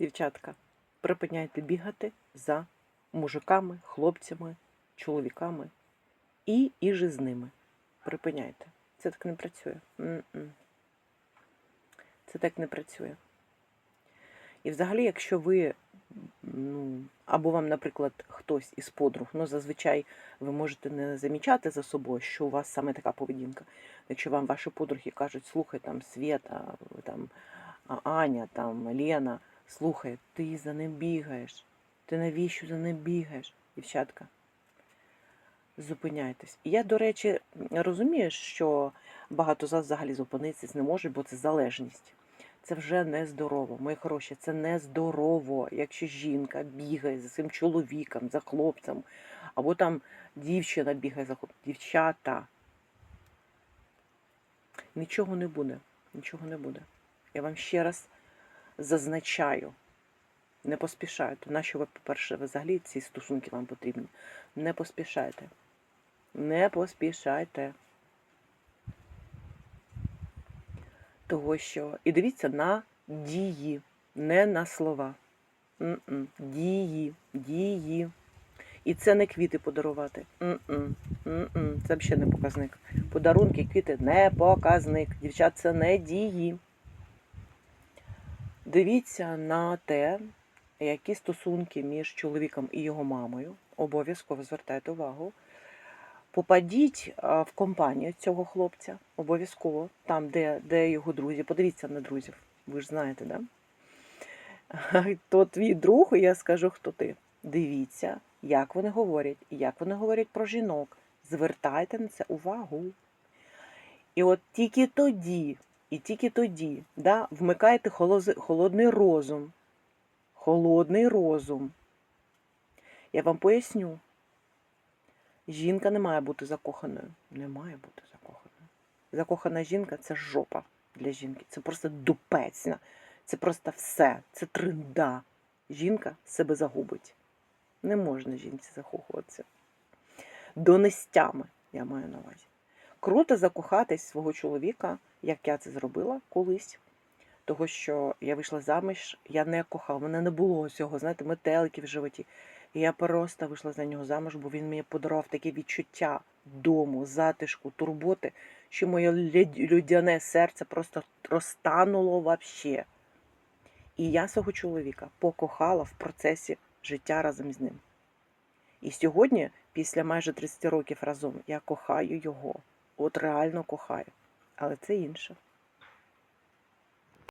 Дівчатка, припиняйте бігати за мужиками, хлопцями, чоловіками і іже з ними. Припиняйте. Це так не працює. М-м. Це так не працює. І взагалі, якщо ви, ну, або вам, наприклад, хтось із подруг, ну зазвичай ви можете не замічати за собою, що у вас саме така поведінка. Якщо вам ваші подруги кажуть, слухай, там Света, там Аня, там Лена, слухай, ти за ним бігаєш. Ти навіщо за ним бігаєш, дівчатка? Зупиняйтесь. І я, до речі, розумію, що багато з вас взагалі зупинитися не можуть, бо це залежність. Це вже нездорово, мої хороші, це нездорово, якщо жінка бігає за цим чоловіком, за хлопцем, або там дівчина бігає за хлопцем. Дівчата. Нічого не буде. Нічого не буде. Я вам ще раз зазначаю. Не поспішайте. Нащо ви, по-перше, взагалі ці стосунки вам потрібні? Не поспішайте. Не поспішайте. Того що. І дивіться на дії, не на слова. М-м. Дії, дії. І це не квіти подарувати. М-м. М-м. Це взагалі не показник. Подарунки, квіти не показник. Дівчат, це не дії. Дивіться на те, які стосунки між чоловіком і його мамою. Обов'язково звертайте увагу. Попадіть в компанію цього хлопця, обов'язково, там, де, де його друзі. Подивіться на друзів. Ви ж знаєте, да? То твій друг, я скажу, хто ти. Дивіться, як вони говорять, як вони говорять про жінок. Звертайте на це увагу. І от тільки тоді, і тільки тоді, да, вмикайте холодний розум. Холодний розум. Я вам поясню. Жінка не має бути закоханою. Не має бути закоханою. Закохана жінка це жопа для жінки. Це просто дупецьна. Це просто все. Це тринда. Жінка себе загубить. Не можна жінці закохуватися. Донестями, я маю на увазі. Круто закохатись свого чоловіка, як я це зробила колись. Того, що я вийшла заміж, я не кохала, в мене не було цього, знаєте, метеликів в животі. І я просто вийшла за нього заміж, бо він мені подарував таке відчуття дому, затишку, турботи, що моє людяне серце просто розтануло вообще. І я свого чоловіка покохала в процесі життя разом з ним. І сьогодні, після майже 30 років разом, я кохаю його. От реально кохаю. Але це інше.